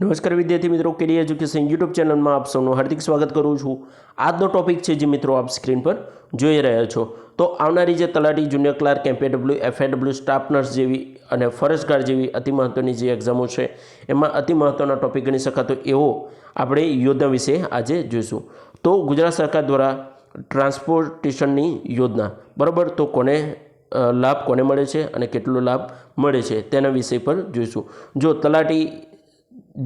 નમસ્કાર વિદ્યાર્થી મિત્રો કેરી એજ્યુકેશન યુટ્યુબ ચેનલમાં આપ સૌનું હાર્દિક સ્વાગત કરું છું. આજનો ટોપિક છે જે મિત્રો આપ સ્ક્રીન પર જોઈ રહ્યા છો. તો આવનારી જે તલાટી, junior clerk MPW FAW staff nurse જેવી અને ફરજગાર્ડ જેવી અતિ મહત્ત્વની જે એક્ઝામો છે, એમાં અતિ મહત્ત્વના ટોપિક ગણી શકાતો એવો આપણે યોજના વિશે આજે જોઈશું. તો ગુજરાત સરકાર દ્વારા ટ્રાન્સપોર્ટેશનની યોજના, બરાબર? તો કોને લાભ કોને મળે છે અને કેટલો લાભ મળે છે તેના વિષય પર જોઈશું. જો તલાટી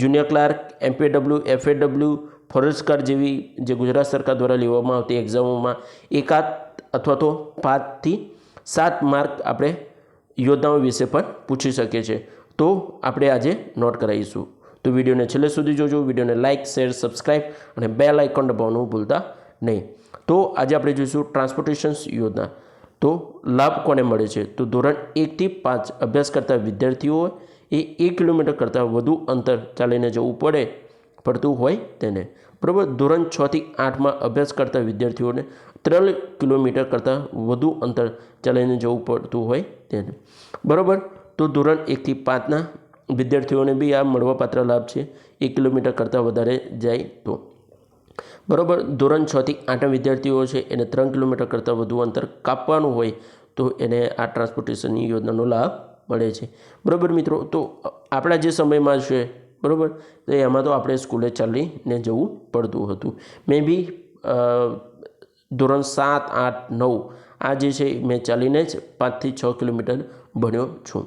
જુનિયર ક્લાર્ક એમપીડબ્લ્યુ એફએડબ્લ્યુ ફોરેસ્ટકાર જેવી જે ગુજરાત સરકાર દ્વારા લેવામાં આવતી એક્ઝામોમાં એકાદ અથવા તો પાંચથી સાત માર્ક આપણે યોજનાઓ વિશે પણ પૂછી શકીએ છીએ. તો આપણે આજે નોટ કરાવીશું. તો વિડીયોને છેલ્લે સુધી જોજો, વિડીયોને લાઇક શેર, સબસ્ક્રાઇબ અને બેલ આઇકોન દબાવવાનું ભૂલતા નહીં. તો આજે આપણે જોઈશું ટ્રાન્સપોર્ટેશન યોજના. તો લાભ કોને મળે છે? તો ધોરણ એકથી પાંચ અભ્યાસ કરતા વિદ્યાર્થીઓ એ એક કિલોમીટર કરતાં વધુ અંતર ચાલીને જવું પડે પડતું હોય તેને. બરાબર ધોરણ છથી આઠમાં અભ્યાસ કરતા વિદ્યાર્થીઓને ત્રણ કિલોમીટર કરતાં વધુ અંતર ચાલીને જવું પડતું હોય તેને. બરાબર? તો ધોરણ એકથી પાંચના વિદ્યાર્થીઓને બી આ મળવાપાત્ર લાભ છે, એક કિલોમીટર કરતાં વધારે જાય તો. બરાબર? ધોરણ છથી આઠના વિદ્યાર્થીઓ છે, એને ત્રણ કિલોમીટર કરતાં વધુ અંતર કાપવાનું હોય તો એને આ ટ્રાન્સપોર્ટેશનની યોજનાનો લાભ મળે છે. બરાબર મિત્રો, તો આપણા જે સમયમાં છે, બરાબર? તો એમાં તો આપણે સ્કૂલે ચાલીને જવું પડતું હતું. મે બી ધોરણ સાત, આઠ, નવ, આ જે છે મેં ચાલીને જ પાંચથી છ કિલોમીટર ભણ્યો છું.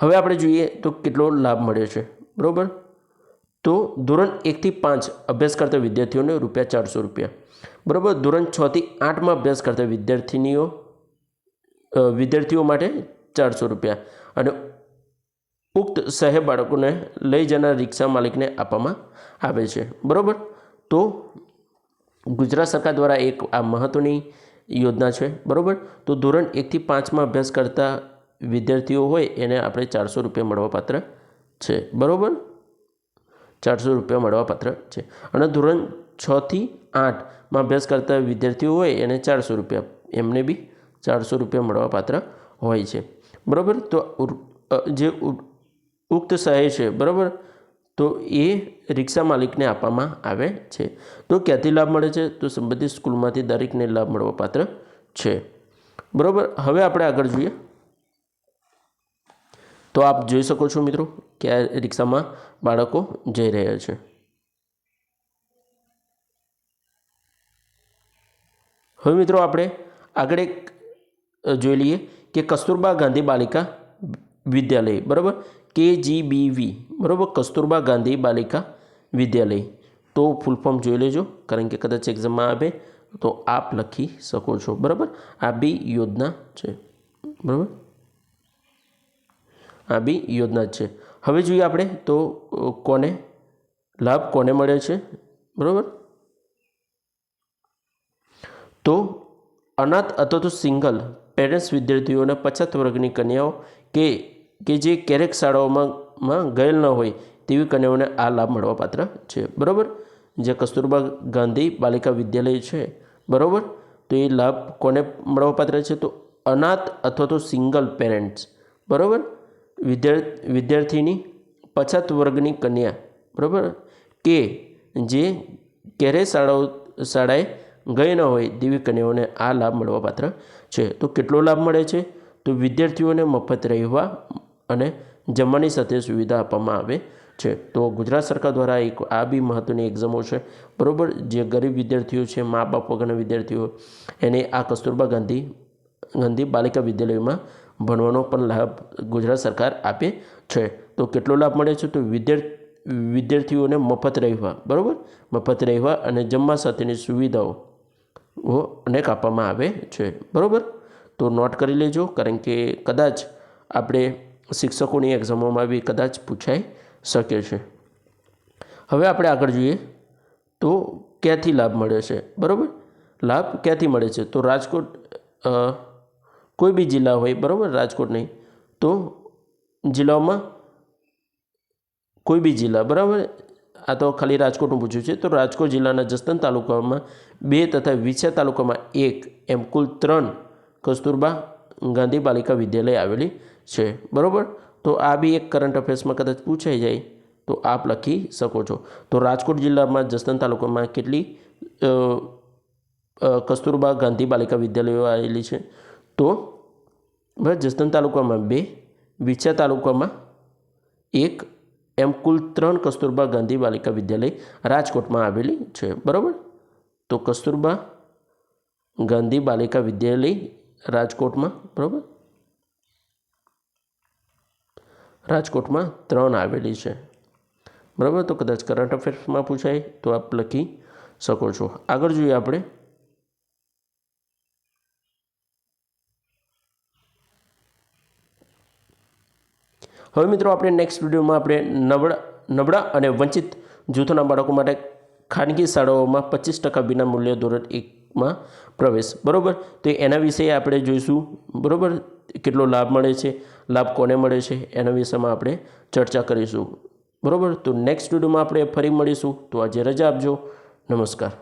હવે આપણે જોઈએ તો કેટલો લાભ મળ્યો છે, બરાબર? તો ધોરણ એકથી પાંચ અભ્યાસ કરતા વિદ્યાર્થીઓને રૂપિયા ચારસો રૂપિયા. બરાબર? ધોરણ છથી આઠમાં અભ્યાસ કરતા વિદ્યાર્થીનીઓ વિદ્યાર્થીઓ માટે ચારસો રૂપિયા. અને ઉક્ત શહેર બાળકોને લઈ જનાર રિક્ષા માલિકને આપવામાં આવે છે. બરાબર? તો ગુજરાત સરકાર દ્વારા એક આ મહત્ત્વની યોજના છે. બરાબર? તો ધોરણ એકથી પાંચમાં અભ્યાસ કરતા વિદ્યાર્થીઓ હોય એને આપણે ચારસો રૂપિયા મળવાપાત્ર છે. બરાબર? ચારસો રૂપિયા મળવાપાત્ર છે. અને ધોરણ છથી આઠમાં અભ્યાસ કરતા વિદ્યાર્થીઓ હોય એને ચારસો રૂપિયા. એમને બી ચારસો રૂપિયા મળવાપાત્ર હોય છે. બરાબર? તો જે ઉક્ત સહાય છે, બરાબર? તો એ રિક્ષા માલિકને આપવામાં આવે છે. તો ક્યાંથી લાભ મળે છે? તો સંબંધિત સ્કૂલમાંથી દરેકને લાભ મળવાપાત્ર છે. બરાબર? હવે આપણે આગળ જોઈએ. તો આપ જોઈ શકો છો મિત્રો કે આ રિક્ષામાં બાળકો જઈ રહ્યા છે. હવે મિત્રો આપણે આગળ એક જોઈ લઈએ. કે કસ્તુરબા ગાંધી બાલિકા વિદ્યાલય, બરાબર? કે વી બરાબર? કસ્તુરબા ગાંધી બાલિકા વિદ્યાલય. તો ફૂલ ફોર્મ જોઈ લેજો, કારણ કે કદાચ એક્ઝામમાં આવે, તો આપ લખી શકો છો, બરાબર? આ બી યોજના છે, બરાબર? આ બી યોજના છે. હવે જોઈએ આપણે તો કોને લાભ કોને મળે છે, બરાબર? તો અનાથ અથવા તો સિંગલ પેરેન્ટ્સ વિદ્યાર્થીઓને પછાત વર્ગની કન્યાઓ કે કે જે ક્યારેક શાળાઓમાં ગયેલ ન હોય તેવી કન્યાઓને આ લાભ મળવાપાત્ર છે. બરાબર? જે કસ્તુરબા ગાંધી બાલિકા વિદ્યાલય છે. બરાબર? તો એ લાભ કોને મળવાપાત્ર છે? તો અનાથ અથવા તો સિંગલ પેરેન્ટ્સ. બરાબર? વિદ્યાર્થી વિદ્યાર્થીની પછાત વર્ગની કન્યા. બરાબર? કે જે ક્યારેય શાળાઓ, શાળાએ ગઈ ન હોય તેવી કન્યાઓને આ લાભ મળવાપાત્ર છે. તો કેટલો લાભ મળે છે? તો વિદ્યાર્થીઓને મફત રહેવા અને જમવાની સાથે સુવિધા આપવામાં આવે છે. તો ગુજરાત સરકાર દ્વારા એક આ બી મહત્ત્વની એક્ઝામો છે. બરાબર? જે ગરીબ વિદ્યાર્થીઓ છે મા બાપ વગરના વિદ્યાર્થીઓ, એને આ કસ્તુરબા ગાંધી ગાંધી બાલિકા વિદ્યાલયમાં ભણવાનો પણ લાભ ગુજરાત સરકાર આપે છે. તો કેટલો લાભ મળે છે? તો વિદ્યાર્થી વિદ્યાર્થીઓને મફત રહેવા. બરાબર? મફત રહેવા અને જમવા સાથેની સુવિધાઓ ઓ અનેક આપવામાં આવે છે. બરાબર? તો નોટ કરી લેજો, કારણ કે કદાચ આપણે શિક્ષકોની એક્ઝામોમાં બી કદાચ પૂછાઈ શકે છે. હવે આપણે આગળ જોઈએ તો ક્યાંથી લાભ મળે છે. બરાબર? લાભ ક્યાંથી મળે છે? તો રાજકોટ કોઈ બી જિલ્લા હોય, બરાબર? રાજકોટ નહીં. તો જિલ્લાઓમાં કોઈ બી જિલ્લા, બરાબર? આ તો ખાલી રાજકોટનું પૂછ્યું છે. તો રાજકોટ જિલ્લાના જસદન તાલુકામાં બે તથા વિછા તાલુકામાં એક એમ કુલ ત્રણ કસ્તુરબા ગાંધી બાલિકા વિદ્યાલય આવેલી છે. બરાબર? તો આ બી એક કરંટ અફેર્સમાં કદાચ પૂછાઈ જાય તો આપ લખી શકો છો. તો રાજકોટ જિલ્લામાં જસદણ તાલુકામાં કેટલી કસ્તુરબા ગાંધી બાલિકા વિદ્યાલયો આવેલી છે? તો જસદણ તાલુકામાં બે વિછા તાલુકામાં એક એમ કુલ ત્રણ કસ્તુરબા ગાંધી બાલિકા વિદ્યાલય રાજકોટમાં આવેલી છે. બરાબર? તો કસ્તુરબા ગાંધી બાલિકા વિદ્યાલય રાજકોટમાં, બરાબર? રાજકોટમાં ત્રણ આવેલી છે. બરાબર? તો કદાચ કરંટ અફેર્સમાં પૂછાય તો આપ લખી શકો છો. આગળ જોઈએ આપણે. હવે મિત્રો આપણે નેક્સ્ટ વિડીયોમાં આપણે નબળા નબળા અને વંચિત જૂથોના બાળકો માટે ખાનગી શાળાઓમાં પચીસ ટકા વિના મૂલ્ય ધોરણ એકમાં પ્રવેશ. બરાબર? તો એના વિશે આપણે જોઈશું. બરાબર? કેટલો લાભ મળે છે? લાભ કોને મળે છે? એના વિષયમાં આપણે ચર્ચા કરીશું. બરાબર? તો નેક્સ્ટ વિડીયોમાં આપણે ફરી મળીશું. તો આજે રજા આપજો. નમસ્કાર.